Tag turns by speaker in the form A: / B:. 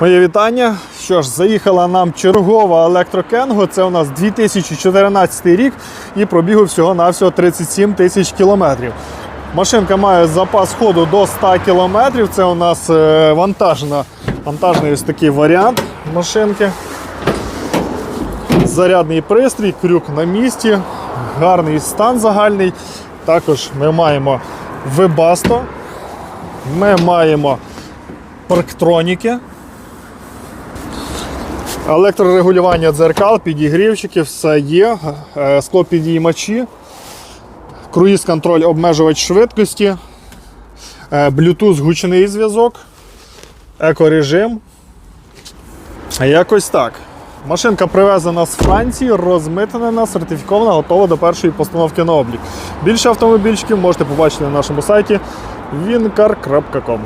A: Моє вітання. Що ж, заїхала нам чергова електрокенго. Це у нас 2014 рік і пробігу всього-навсього 37 тисяч кілометрів. Машинка має запас ходу до 100 кілометрів. Це у нас е, вантажна, вантажний ось такий варіант машинки. Зарядний пристрій, крюк на місці, гарний стан загальний. Також ми маємо Webasto, ми маємо парктроніки, електрорегулювання дзеркал, підігрівчики, все є, е, склопідіймачі, круїз-контроль, обмежувач швидкості, е, Bluetooth гучний зв'язок, екорежим. Якось так. Машинка привезена з Франції, розмитнена, сертифікована, готова до першої постановки на облік. Більше автомобільчиків можете побачити на нашому сайті wincar.com.